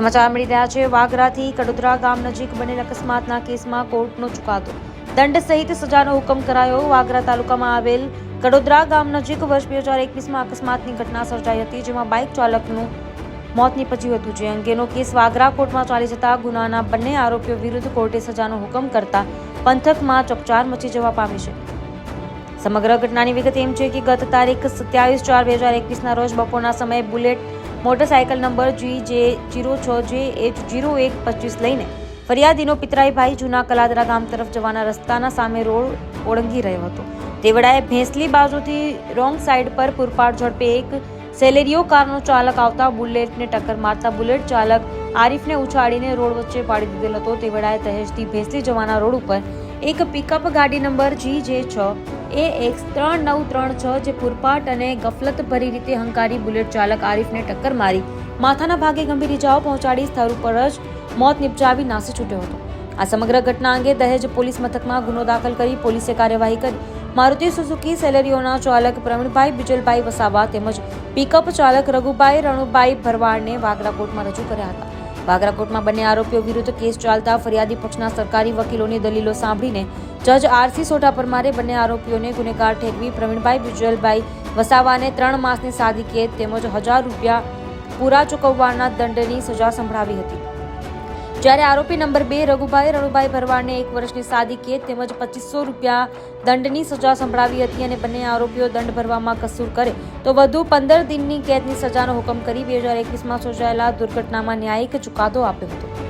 સમાચાર મળી રહ્યા છે. વાગરાથી કડોદરા ગામ નજીક બનેલ અકસ્માતના કેસમાં કોર્ટનો ચુકાદો. દંડ સહિત સજાનો હુકમ કરાયો. વાગરા તાલુકામાં આવેલ કડોદરા ગામ નજીક વર્ષ બે હજાર એકવીસમાં અકસ્માતની ઘટના સર્જાઈ હતી, જેમાં બાઇક ચાલકનું મોત નીપજ્યું હતું. જે અંગેનો કેસ વાગરા કોર્ટમાં ચાલી જતા ગુનાના બંને આરોપીઓ વિરુદ્ધ કોર્ટે સજાનો હુકમ કરતા પંથકમાં ચકચાર મચી જવા પામી છે. સમગ્ર ઘટનાની વિગત એમ છે કે ગત તારીખ સત્યાવીસ ચાર બે હજાર એકવીસના રોજ બપોરના સમયે બુલેટ મોટરસાયકલ નંબર જી જે જીરો છ જે એચ જીરો એક પચીસ લઈને ફરિયાદીનો પિતરાઈભાઈ જૂના કલાદરા ગામ તરફ જવાના રસ્તાના સામે રોડ ઓળંગી રહ્યો હતો. તેવડાએ ભેંસલી બાજુથી રોંગ સાઈડ પર પૂરપાટ ઝડપે એક સેલેરિયો કારનો ચાલક આવતા બુલેટને ટક્કર મારતા બુલેટ ચાલક આરીફને ઉછાળીને રોડ વચ્ચે પાડી દીધેલ હતો. તે વેળાએ દહેજથી ભેંસલી જવાના રોડ ઉપર એક પિકઅપ ગાડી નંબર જી જે છ એ એક્સ ત્રણ નવ ત્રણ છ જે પૂરપાટ અને ગફલત ભરી રીતે હંકારી બુલેટ ચાલક આરીફને ટક્કર મારી. માથાના ભાગે ગંભીર ઇજાઓ પહોંચાડી સ્થળ ઉપર જ મોત નિપજાવી નાસી છૂટ્યો હતો. આ સમગ્ર ઘટના અંગે દહેજ પોલીસ મથકમાં ગુનો દાખલ કરી પોલીસે કાર્યવાહી કરી. મારુતિ સુઝુકી, સેલેરીઓના ચાલક પ્રવીણભાઈ, બિજલભાઈ વસાવા તેમજ પિકઅપ ચાલક રઘુભાઈ, રણુભાઈ ભરવાડને વાગરા કોર્ટમાં રજૂ કર્યા હતા. વાગરા કોર્ટમાં બંને આરોપીઓ વિરુદ્ધ કેસ ચાલતા ફરિયાદી પક્ષના સરકારી વકીલોની દલીલો સાંભળીને જજ આરસી સોઢા પરમારે બંને આરોપીઓને ગુનેગાર ઠેરવી પ્રવીણભાઈ બિજલભાઈ વસાવાને ત્રણ માસની સાદી કેદ તેમજ હજાર રૂપિયા પૂરા ચૂકવવાના દંડની સજા સંભળાવી હતી. જ્યારે આરોપી નંબર બે રઘુભાઈ રણુભાઈ ભરવાડને એક વર્ષની સાદી કેદ તેમજ પચીસો રૂપિયા દંડની સજા સંભળાવી હતી અને બંને આરોપીઓ દંડ ભરવામાં કસૂર કરે. તો વધુ પંદર દિનની કેદની સજાનો હુકમ કરી બે હજાર એકવીસમાં સર્જાયેલા દુર્ઘટનામાં ન્યાયિક ચુકાદો આપ્યો હતો.